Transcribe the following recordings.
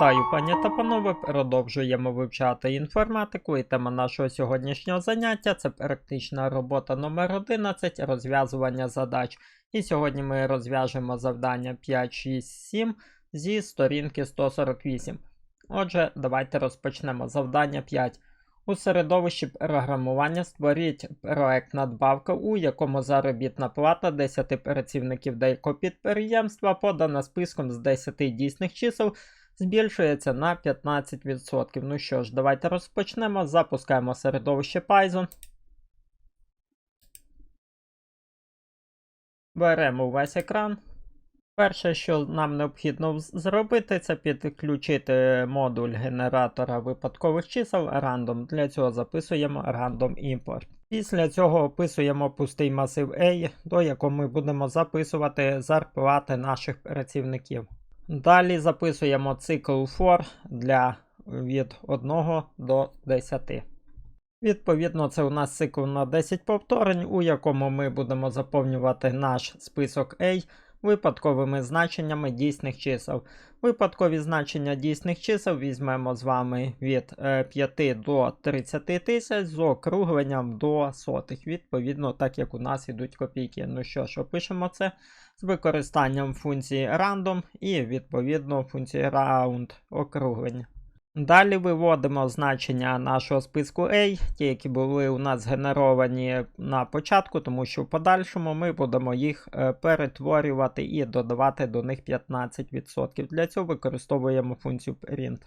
Вітаю, пані та панове. Продовжуємо вивчати інформатику. І тема нашого сьогоднішнього заняття це практична робота номер 11 розв'язування задач. І сьогодні ми розв'яжемо завдання 5, 6, 7 зі сторінки 148. Отже, давайте розпочнемо. Завдання 5. У середовищі програмування створіть проект надбавка, у якому заробітна плата 10 працівників деякого підприємства подана списком з 10 дійсних чисел збільшується на 15%. Ну що ж, давайте розпочнемо. Запускаємо середовище Python. Беремо весь екран. Перше, що нам необхідно зробити, це підключити модуль генератора випадкових чисел random. Для цього записуємо random import. Після цього описуємо пустий масив A, до якого ми будемо записувати зарплати наших працівників. Далі записуємо цикл for для від 1 до 10. Відповідно, це у нас цикл на 10 повторень, у якому ми будемо заповнювати наш список A випадковими значеннями дійсних чисел. Випадкові значення дійсних чисел візьмемо з вами від е, 5 до 30 тисяч з округленням до сотих. Відповідно, так як у нас ідуть копійки. Ну що ж, опишемо це з використанням функції random і відповідно функції round округлення. Далі виводимо значення нашого списку A, ті, які були у нас згенеровані на початку, тому що в подальшому ми будемо їх е, перетворювати і додавати до них 15%. Для цього використовуємо функцію print.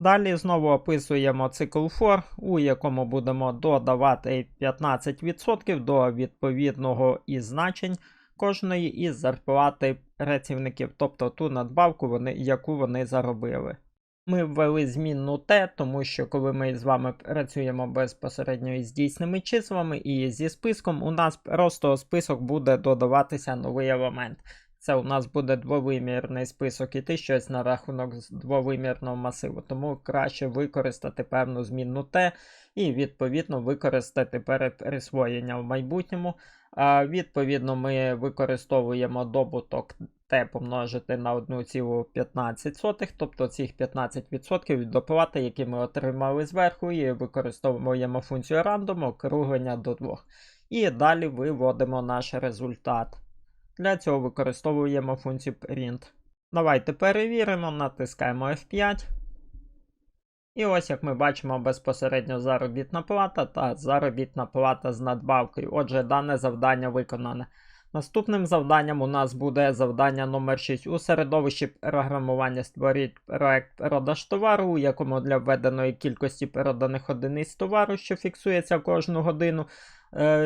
Далі знову описуємо цикл for, у якому будемо додавати 15% до відповідного із значень кожної із зарплати працівників, тобто ту надбавку, вони, яку вони заробили. Ми ввели змінну Т, тому що коли ми з вами працюємо безпосередньо із дійсними числами і зі списком, у нас просто список буде додаватися новий елемент. Це у нас буде двовимірний список іти щось на рахунок двовимірного масиву. Тому краще використати певну змінну Т і відповідно використати перед присвоєнням в майбутньому. А, відповідно, ми використовуємо добуток Т помножити на 1,15, тобто цих 15% від доплати, які ми отримали зверху, і використовуємо функцію random округлення до 2. І далі виводимо наш результат. Для цього використовуємо функцію print. Давайте перевіримо, натискаємо F5. І ось як ми бачимо безпосередньо заробітна плата та заробітна плата з надбавкою. Отже, дане завдання виконане. Наступним завданням у нас буде завдання номер 6 У середовищі програмування створіть проект продаж товару, у якому для введеної кількості переданих одиниць товару, що фіксується кожну годину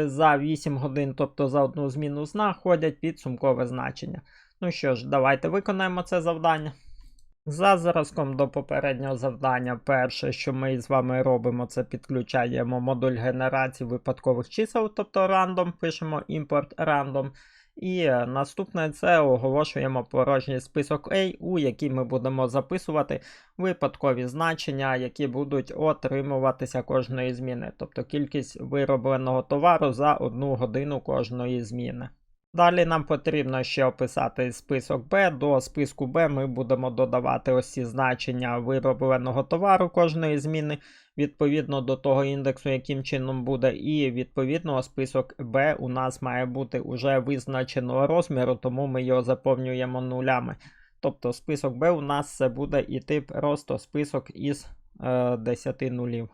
за 8 годин, тобто за одну зміну знаходять підсумкове значення. Ну що ж, давайте виконаємо це завдання. За зразком до попереднього завдання, перше, що ми з вами робимо, це підключаємо модуль генерації випадкових чисел, тобто random, пишемо import random. І е, наступне це оголошуємо порожній список A, у який ми будемо записувати випадкові значення, які будуть отримуватися кожної зміни, тобто кількість виробленого товару за одну годину кожної зміни. Далі нам потрібно ще описати список B. До списку B ми будемо додавати ось ці значення виробленого товару кожної зміни, відповідно до того індексу, яким чином буде. І відповідно список B у нас має бути уже визначеного розміру, тому ми його заповнюємо нулями. Тобто список B у нас це буде іти просто список із е, 10 нулів.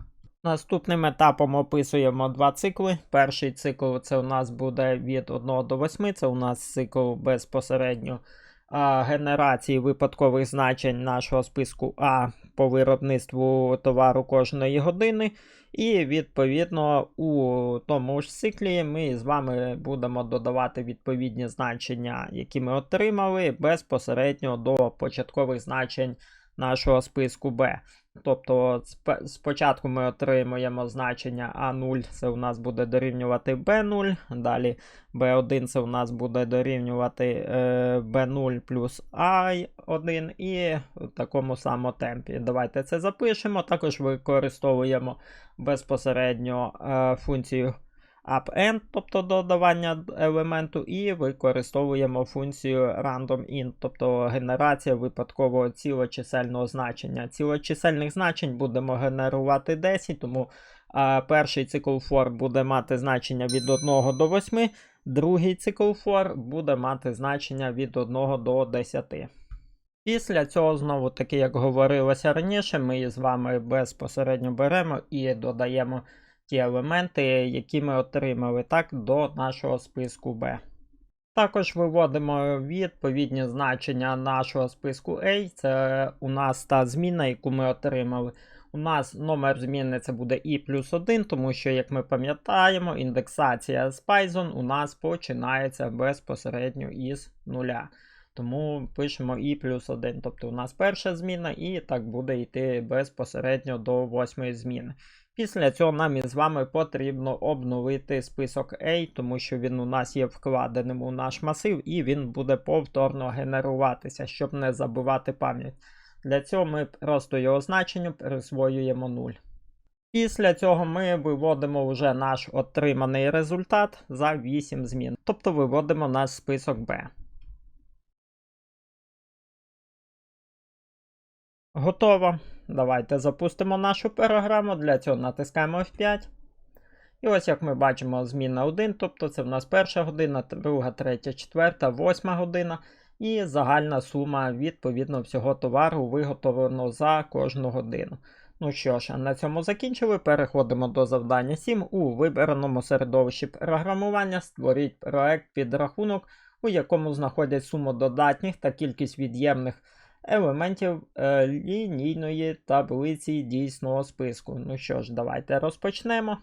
Наступним етапом описуємо два цикли. Перший цикл це у нас буде від 1 до 8, це у нас цикл безпосередньо а, генерації випадкових значень нашого списку А по виробництву товару кожної години. І відповідно у тому ж циклі ми з вами будемо додавати відповідні значення, які ми отримали безпосередньо до початкових значень нашого списку B. Тобто спочатку ми отримуємо значення А0, це у нас буде дорівнювати B0, далі B1 це у нас буде дорівнювати е, B0 плюс I1 і в такому самому темпі. Давайте це запишемо. Також використовуємо безпосередньо е, функцію append, тобто додавання елементу, і використовуємо функцію randomInt, тобто генерація випадкового цілочисельного значення. Цілочисельних значень будемо генерувати 10, тому а, перший цикл for буде мати значення від 1 до 8, другий цикл for буде мати значення від 1 до 10. Після цього, знову таки, як говорилося раніше, ми з вами безпосередньо беремо і додаємо ті елементи, які ми отримали так, до нашого списку B. Також виводимо відповідні значення нашого списку A. Це у нас та зміна, яку ми отримали. У нас номер зміни це буде і плюс 1, тому що, як ми пам'ятаємо, індексація з Python у нас починається безпосередньо із нуля. Тому пишемо і плюс 1. Тобто у нас перша зміна, і так буде йти безпосередньо до восьмої зміни. Після цього нам із вами потрібно обновити список A, тому що він у нас є вкладеним у наш масив, і він буде повторно генеруватися, щоб не забувати пам'ять. Для цього ми просто його значенню присвоюємо 0. Після цього ми виводимо вже наш отриманий результат за 8 змін. Тобто виводимо наш список B. Готово. Давайте запустимо нашу програму. Для цього натискаємо F5. І ось як ми бачимо, зміна 1, тобто це в нас перша година, друга, третя, четверта, восьма година. І загальна сума відповідно всього товару виготовлено за кожну годину. Ну що ж, на цьому закінчили. Переходимо до завдання 7. У вибраному середовищі програмування створіть проект підрахунок, у якому знаходять суму додатніх та кількість від'ємних елементів е, лінійної таблиці дійсного списку. Ну що ж, давайте розпочнемо.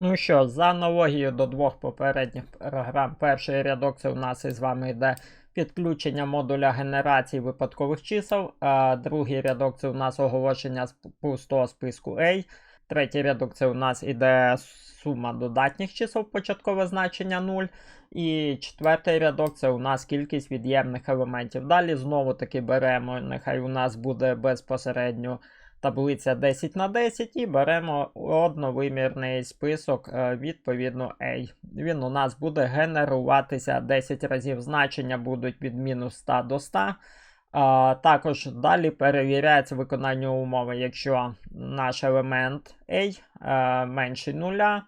Ну що, за аналогією до двох попередніх програм, перший рядок це у нас із вами йде підключення модуля генерації випадкових чисел, а другий рядок це у нас оголошення пустого списку A. Третій рядок це у нас іде сума додатніх чисел, початкове значення 0. І четвертий рядок це у нас кількість від'ємних елементів. Далі знову таки беремо, нехай у нас буде безпосередньо таблиця 10 на 10 і беремо одновимірний список, е, відповідно A. Він у нас буде генеруватися 10 разів. Значення будуть від мінус 100 до 100. Також далі перевіряється виконання умови, якщо наш елемент A а, менший нуля,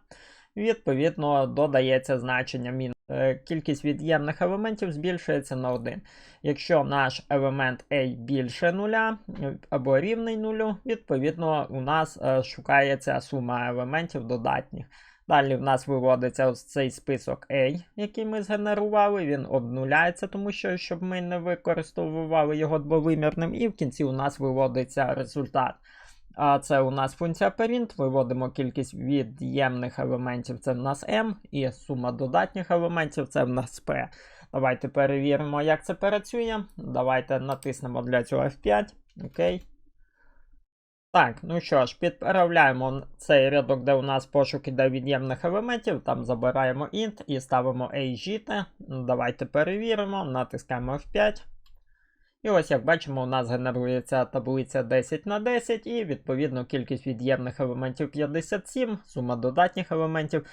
відповідно додається значення мінус. Е, Кількість від'ємних елементів збільшується на 1. Якщо наш елемент A більше нуля е, або рівний нулю, відповідно у нас е, шукається сума елементів додатніх. Далі в нас виводиться ось цей список A, який ми згенерували. Він обнуляється, тому що щоб ми не використовували його двовимірним, і в кінці у нас виводиться результат. А це у нас функція parent, виводимо кількість від'ємних елементів, це в нас m, і сума додатніх елементів це в нас p. Давайте перевіримо, як це працює. Давайте натиснемо для цього F5. Окей. Так, ну що ж, підправляємо цей рядок, де у нас пошук іде від'ємних елементів. Там забираємо int і ставимо AGT. Давайте перевіримо, натискаємо F5. І ось, як бачимо, у нас генерується таблиця 10 на 10, і відповідно кількість від'ємних елементів 57, сума додатніх елементів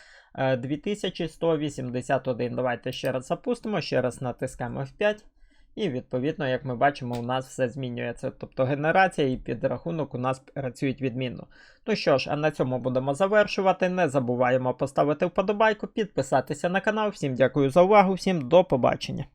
2181. Давайте ще раз запустимо, ще раз натискаємо F5. І відповідно, як ми бачимо, у нас все змінюється. Тобто генерація і підрахунок у нас працюють відмінно. Ну що ж, а на цьому будемо завершувати. Не забуваємо поставити вподобайку, підписатися на канал. Всім дякую за увагу, всім до побачення.